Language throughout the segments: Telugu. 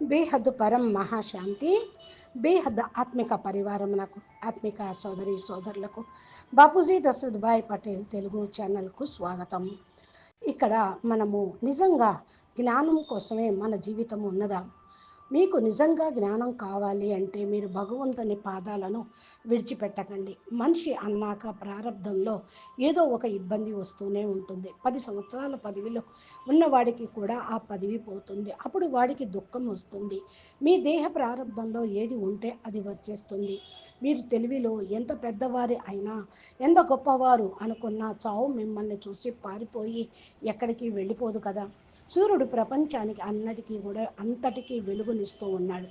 బేహద్దు పరం మహాశాంతి బేహద్ ఆత్మిక పరివారమునకు ఆత్మిక సోదరి సోదరులకు బాపూజీ దశరథ్భాయ్ పటేల్ తెలుగు ఛానల్కు స్వాగతం. ఇక్కడ మనము నిజంగా జ్ఞానం కోసమే మన జీవితం ఉన్నదా? మీకు నిజంగా జ్ఞానం కావాలి అంటే మీరు భగవంతుని పాదాలను విడిచిపెట్టకండి. మనిషి అన్నాక ప్రారంభంలో ఏదో ఒక ఇబ్బంది వస్తూనే ఉంటుంది. పది సంవత్సరాల పదవిలో ఉన్నవాడికి కూడా ఆ పదవి పోతుంది. అప్పుడు వాడికి దుఃఖం వస్తుంది. మీ దేహ ప్రారంభంలో ఏది ఉంటే అది వచ్చేస్తుంది. మీరు తెలివిలో ఎంత పెద్దవారి అయినా ఎంత గొప్పవారు అనుకున్నా చావు మిమ్మల్ని చూసి పారిపోయి ఎక్కడికి వెళ్ళిపోదు కదా. సూర్యుడు ప్రపంచానికి అన్నటికీ కూడా అంతటికీ వెలుగునిస్తూ ఉన్నాడు.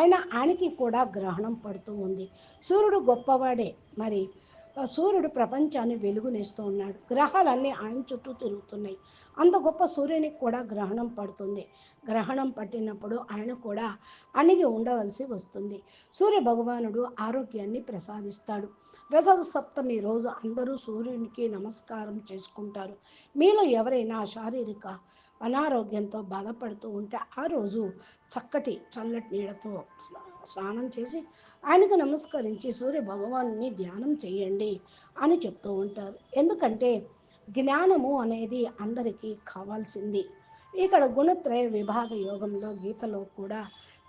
ఆయన ఆయనకి కూడా గ్రహణం పడుతూ ఉంది. సూర్యుడు గొప్పవాడే. మరి సూర్యుడు ప్రపంచాన్ని వెలుగునిస్తూ ఉన్నాడు. గ్రహాలన్నీ ఆయన చుట్టూ తిరుగుతున్నాయి. అంత గొప్ప సూర్యునికి కూడా గ్రహణం పడుతుంది. గ్రహణం పట్టినప్పుడు ఆయన కూడా అణిగి ఉండవలసి వస్తుంది. సూర్య భగవానుడు ఆరోగ్యాన్ని ప్రసాదిస్తాడు. రజత సప్తమి రోజు అందరూ సూర్యునికి నమస్కారం చేసుకుంటారు. మీలో ఎవరైనా శారీరక అనారోగ్యంతో బాధపడుతూ ఉంటే ఆ రోజు చక్కటి చల్లటి నీళ్ళతో స్నానం చేసి ఆయనకు నమస్కరించి సూర్య భగవాన్ని ధ్యానం చేయండి అని చెప్తూ ఉంటారు. ఎందుకంటే జ్ఞానము అనేది అందరికీ కావాల్సింది. ఇక్కడ గుణత్రయ విభాగ యోగంలో గీతలో కూడా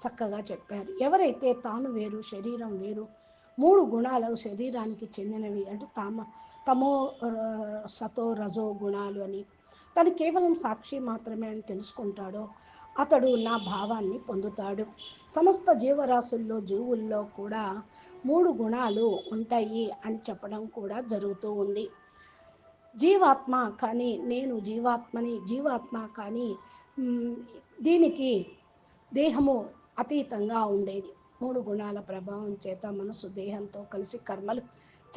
చక్కగా చెప్పారు. ఎవరైతే తాను వేరు శరీరం వేరు మూడు గుణాలు శరీరానికి చెందినవి అంటే తామ తమో సతో రజో గుణాలు అని తను కేవలం సాక్షి మాత్రమే అని తెలుసుకుంటాడో అతడు నా భావాన్ని పొందుతాడు. సమస్త జీవరాశుల్లో జీవుల్లో కూడా మూడు గుణాలు ఉంటాయి అని చెప్పడం కూడా జరుగుతూ ఉంది. జీవాత్మ కానీ నేను జీవాత్మని జీవాత్మ కానీ దీనికి దేహము అతీతంగా ఉండేది. మూడు గుణాల ప్రభావం చేత మనసు దేహంతో కలిసి కర్మలు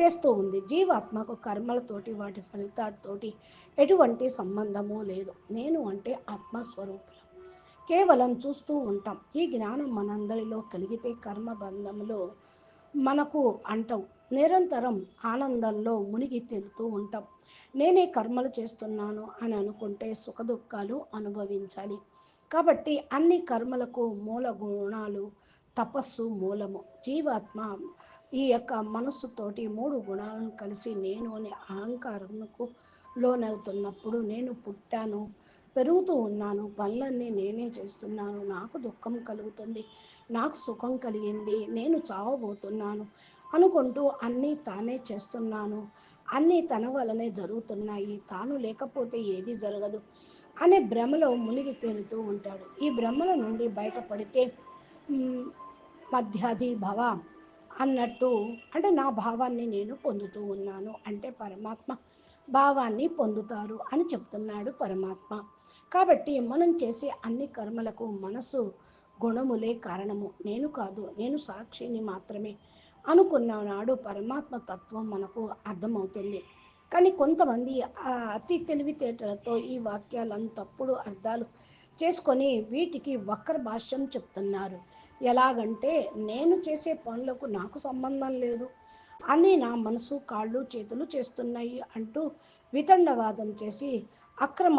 చేస్తూ ఉంది. జీవాత్మకు కర్మలతోటి వాటి ఫలితాలతోటి ఎటువంటి సంబంధము లేదు. నేను అంటే ఆత్మస్వరూపులం. కేవలం చూస్తూ ఉంటాం. ఈ జ్ఞానం మనందరిలో కలిగితే కర్మబంధంలో మనకు అంటాం నిరంతరం ఆనందంలో మునిగి తెలుతూ ఉంటాం. నేనే కర్మలు చేస్తున్నాను అని అనుకుంటే సుఖదుఖాలు అనుభవించాలి. కాబట్టి అన్ని కర్మలకు మూల గుణాలు తపస్సు మూలము. జీవాత్మ ఈ యొక్క మనస్సుతోటి మూడు గుణాలను కలిసి నేను అనే అహంకారంకు లోనవుతున్నప్పుడు నేను పుట్టాను పెరుగుతూ ఉన్నాను పనులన్నీ నేనే చేస్తున్నాను. నాకు దుఃఖం కలుగుతుంది నాకు సుఖం కలిగింది నేను చావబోతున్నాను అనుకుంటూ అన్నీ తానే చేస్తున్నాను. అన్నీ తన వలనే జరుగుతున్నాయి తాను లేకపోతే ఏది జరగదు అనే భ్రమలో మునిగి తేలుతూ ఉంటాడు. ఈ భ్రమల నుండి బయటపడితే మధ్యాధి భవ అన్నట్టు అంటే నా భావాన్ని నేను పొందుతూ ఉన్నాను. అంటే పరమాత్మ భావాన్ని పొందుతారు అని చెప్తున్నాడు పరమాత్మ. కాబట్టి మనం చేసే అన్ని కర్మలకు మనసు గుణములే కారణము. నేను కాదు నేను సాక్షిని మాత్రమే అనుకున్న నాడు పరమాత్మ తత్వం మనకు అర్థమవుతుంది. కానీ కొంతమంది అతి తెలివితేటలతో ఈ వాక్యాలను తప్పుడు అర్థాలు చేసుకొని వీటికి వక్ర భాష్యం చెప్తున్నారు. ఎలాగంటే నేను చేసే పనులకు నాకు సంబంధం లేదు అని నా మనసు కాళ్ళు చేతులు చేస్తున్నాయి అంటూ వితండవాదం చేసి అక్రమ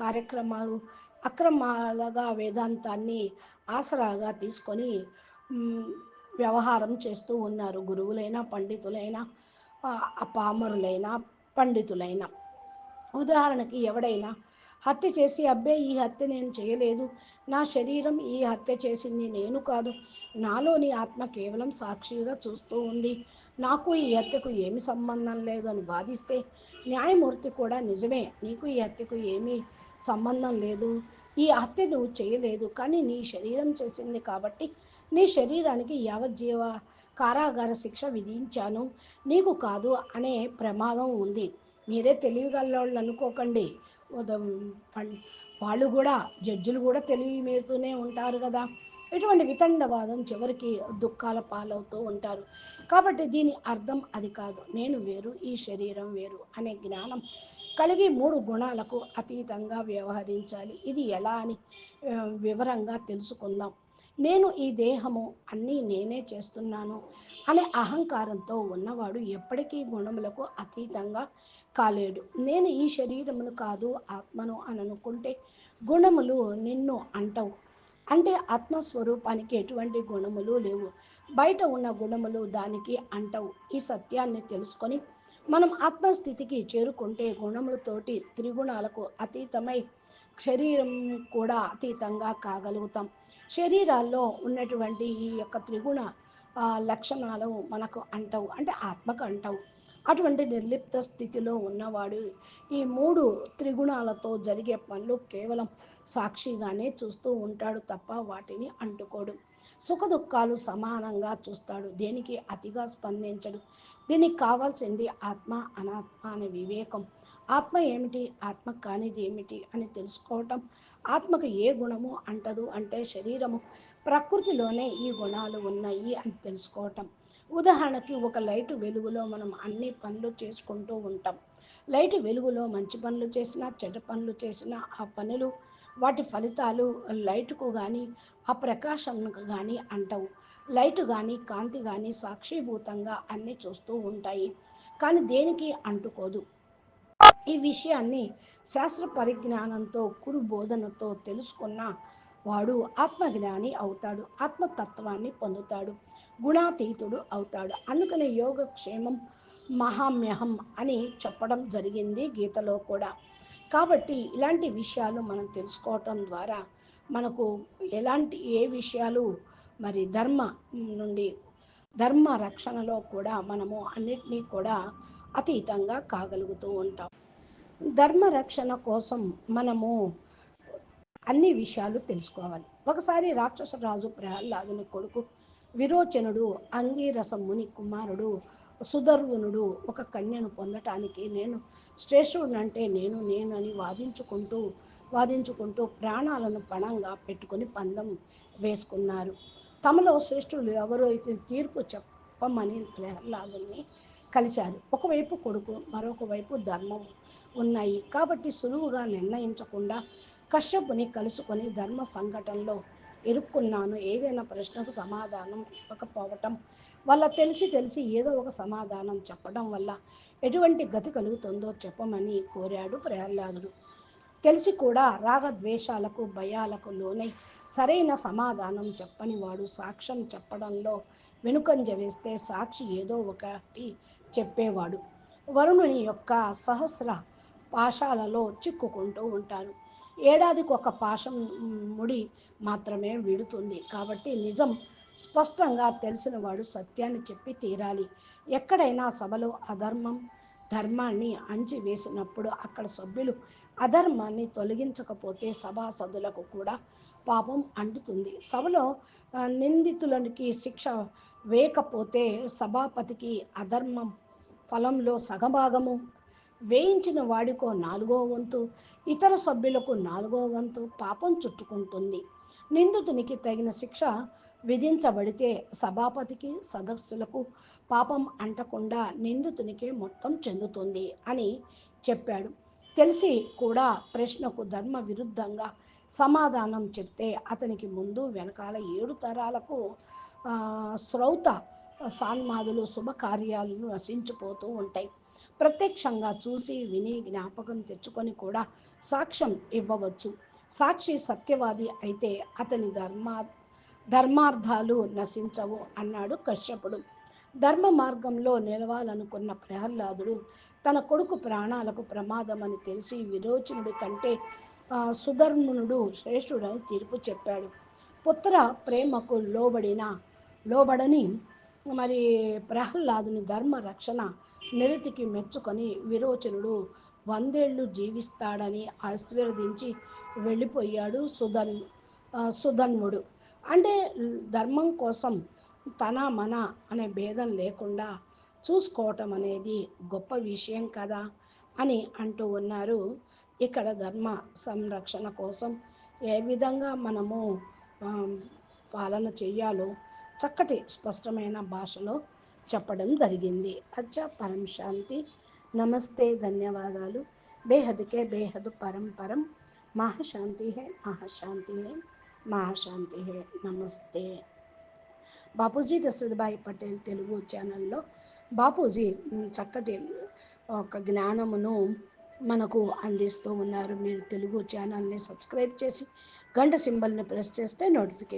కార్యక్రమాలు అక్రమాలుగా వేదాంతాన్ని ఆసరాగా తీసుకొని వ్యవహారం చేస్తూ ఉన్నారు. గురువులైనా పండితులైనా అపామరులైనా పండితులైనా. ఉదాహరణకి ఎవడైనా హత్య చేసి అబ్బే ఈ హత్య నేను చేయలేదు. నా శరీరం ఈ హత్య చేసింది నేను కాదు. నాలోని ఆత్మ కేవలం సాక్షిగా చూస్తూ ఉంది. నాకు ఈ హత్యకు ఏమి సంబంధం లేదు అని వాదిస్తే న్యాయమూర్తి కూడా నిజమే. నీకు ఈ హత్యకు ఏమీ సంబంధం లేదు. ఈ హత్య నువ్వు చేయలేదు కానీ నీ శరీరం చేసింది కాబట్టి నీ శరీరానికి యావజ్జీవ కారాగార శిక్ష విధించాను. నీకు కాదు అనే ప్రమాదం ఉంది. మీరే తెలివిగలవాళ్ళు అనుకోకండి. వాళ్ళు కూడా జడ్జిలు కూడా తెలివి మీరుతూనే ఉంటారు కదా. ఇటువంటి వితండవాదం చివరికి దుఃఖాల పాలవుతూ ఉంటారు. కాబట్టి దీని అర్థం అది కాదు. నేను వేరు ఈ శరీరం వేరు అనే జ్ఞానం కలిగి మూడు గుణాలకు అతీతంగా వ్యవహరించాలి. ఇది ఎలా అని వివరంగా తెలుసుకుందాం. నేను ఈ దేహము అన్నీ నేనే చేస్తున్నాను అనే అహంకారంతో ఉన్నవాడు ఎప్పటికీ గుణములకు అతీతంగా కాలేడు. నేను ఈ శరీరమును కాదు ఆత్మను అని అనుకుంటే గుణములు నిన్ను అంటవు. అంటే ఆత్మస్వరూపానికి ఎటువంటి గుణములు లేవు. బయట ఉన్న గుణములు దానికి అంటవు. ఈ సత్యాన్ని తెలుసుకొని మనం ఆత్మస్థితికి చేరుకుంటే గుణములతోటి త్రిగుణాలకు అతీతమై శరీరం కూడా అతీతంగా కాగలుగుతాం. శరీరాల్లో ఉన్నటువంటి ఈ యొక్క త్రిగుణ లక్షణాలు మనకు అంటవు అంటే ఆత్మకు అంటవు. అటువంటి నిర్లిప్త స్థితిలో ఉన్నవాడు ఈ మూడు త్రిగుణాలతో జరిగే పనులు కేవలం సాక్షిగానే చూస్తూ ఉంటాడు తప్ప వాటిని అంటుకోడు. సుఖ దుఃఖాలు సమానంగా చూస్తాడు. దేనికి? అతిగా స్పందించడు. దీనికి కావాల్సింది ఆత్మ అనాత్మ అనే వివేకం. ఆత్మ ఏమిటి? ఆత్మ కానిది ఏమిటి అని తెలుసుకోవటం. ఆత్మకు ఏ గుణము అంటదు అంటే శరీరము. ప్రకృతిలోనే ఈ గుణాలు ఉన్నాయి అని తెలుసుకోవటం. ఉదాహరణకి ఒక లైట్ వెలుగులో మనం అన్ని పనులు చేసుకుంటూ ఉంటాం. లైట్ వెలుగులో మంచి పనులు చేసినా చెడ్డ పనులు చేసినా ఆ పనులు వాటి ఫలితాలు లైట్కు కానీ ఆ ప్రకాశంకు కానీ అంటవు. లైట్ కానీ కాంతి కానీ సాక్షిభూతంగా అన్నీ చూస్తూ ఉంటాయి. కానీ దేనికి అంటుకోదు? ఈ విషయాన్ని శాస్త్ర పరిజ్ఞానంతో కురు బోధనతో తెలుసుకున్న వాడు ఆత్మజ్ఞాని అవుతాడు. ఆత్మతత్వాన్ని పొందుతాడు. గుణాతీతుడు అవుతాడు. అందుకనే యోగక్షేమం మహామ్యహం అని చెప్పడం జరిగింది గీతలో కూడా. కాబట్టి ఇలాంటి విషయాలు మనం తెలుసుకోవటం ద్వారా మనకు ఎలాంటి ఏ విషయాలు మరి ధర్మ నుండి ధర్మ రక్షణలో కూడా మనము అన్నిటినీ కూడా అతీతంగా కాగలుగుతూ ఉంటాం. ధర్మ రక్షణ కోసం మనము అన్ని విషయాలు తెలుసుకోవాలి. ఒకసారి రాక్షస రాజు ప్రహ్లాదుని కొడుకు విరోచనుడు అంగీరస ముని కుమారుడు సుధర్వునుడు ఒక కన్యను పొందటానికి నేను శ్రేష్ఠుడంటే నేను నేను అని వాదించుకుంటూ వాదించుకుంటూ ప్రాణాలను పణంగా పెట్టుకొని పందం వేసుకున్నారు. తమలో శ్రేష్ఠులు ఎవరో అయితే తీర్పు చెప్పమని ప్రహ్లాదుని కలిశారు. ఒకవైపు కొడుకు మరొక వైపు ధర్మం ఉన్నాయి. కాబట్టి సులువుగా నిర్ణయించకుండా కశ్యపుని కలుసుకొని ధర్మ సంఘటనలో ఇరుక్కున్నాను ఏదైనా ప్రశ్నకు సమాధానం ఇవ్వకపోవటం వల్ల తెలిసి తెలిసి ఏదో ఒక సమాధానం చెప్పడం వల్ల ఎటువంటి గతి కలుగుతుందో చెప్పమని కోరాడు ప్రహ్లాదుడు. తెలిసి కూడా రాగద్వేషాలకు భయాలకు లోనై సరైన సమాధానం చెప్పని వాడు సాక్ష్యం చెప్పడంలో వెనుకంజ వేస్తే సాక్షి ఏదో ఒకటి చెప్పేవాడు. వరుణుని యొక్క సహస్ర పాశాలలో చిక్కుకుంటూ ఉంటారు. ఏడాదికి ఒక పాశం ముడి మాత్రమే విడుతుంది. కాబట్టి నిజం స్పష్టంగా తెలిసిన వాడు సత్యాన్ని చెప్పి తీరాలి. ఎక్కడైనా సభలో అధర్మం ధర్మాన్ని అంచి వేసినప్పుడు అక్కడ సభ్యులు అధర్మాన్ని తొలగించకపోతే సభాసదులకు కూడా పాపం అంటుతుంది. సభలో నిందితులకి శిక్ష వేయకపోతే సభాపతికి అధర్మం ఫలంలో సగభాగము వేయించిన వాడికో నాలుగో వంతు ఇతర సభ్యులకు నాలుగో వంతు పాపం చుట్టుకుంటుంది. నిందితునికి తగిన శిక్ష విధించబడితే సభాపతికి సదస్సులకు పాపం అంటకుండా నిందితునికే మొత్తం చెందుతుంది అని చెప్పాడు. తెలిసి కూడా ప్రశ్నకు ధర్మ విరుద్ధంగా సమాధానం చెప్తే అతనికి ముందు వెనకాల ఏడు తరాలకు శ్రౌత సాన్మాదులు శుభకార్యాలను నశించిపోతూ ఉంటాయి. ప్రత్యక్షంగా చూసి విని జ్ఞాపకం తెచ్చుకొని కూడా సాక్ష్యం ఇవ్వవచ్చు. సాక్షి సత్యవాది అయితే అతని ధర్మ ధర్మార్థాలు నశించవు అన్నాడు కశ్యపుడు. ధర్మ మార్గంలో నిలవాలనుకున్న ప్రహ్లాదుడు తన కొడుకు ప్రాణాలకు ప్రమాదమని తెలిసి విరోచనుడి కంటే సుధర్మునుడు శ్రేష్ఠుడని తీర్పు చెప్పాడు. పుత్ర ప్రేమకు లోబడిన లోబడని మరి ప్రహ్లాదుని ధర్మ రక్షణ నిరతికి మెచ్చుకొని విరోచనుడు వందేళ్ళు జీవిస్తాడని ఆశీర్వదించి వెళ్ళిపోయాడు సుధన్ సుధన్ముడు. అంటే ధర్మం కోసం తన మన అనే భేదం లేకుండా చూసుకోవటం అనేది గొప్ప విషయం కదా అని అంటూ ఉన్నారు. ఇక్కడ ధర్మ సంరక్షణ కోసం ఏ విధంగా మనము పాలన చేయాలో చక్కటి స్పష్టమైన భాషలో చెప్పడం జరిగింది. అచ్చా పరం శాంతి. నమస్తే ధన్యవాదాలు. బేహద్కే బేహద్ పరం పరం. మహాశాంతి హే మహాశాంతి హే మహాశాంతి హే నమస్తే. బాపూజీ దశరథభాయ్ పటేల్ తెలుగు ఛానల్లో బాపూజీ చక్కటి ఒక జ్ఞానమును మనకు అందిస్తూ ఉన్నారు. మీరు తెలుగు ఛానల్ని సబ్స్క్రైబ్ చేసి గంట సింబల్ని ప్రెస్ చేస్తే నోటిఫికేషన్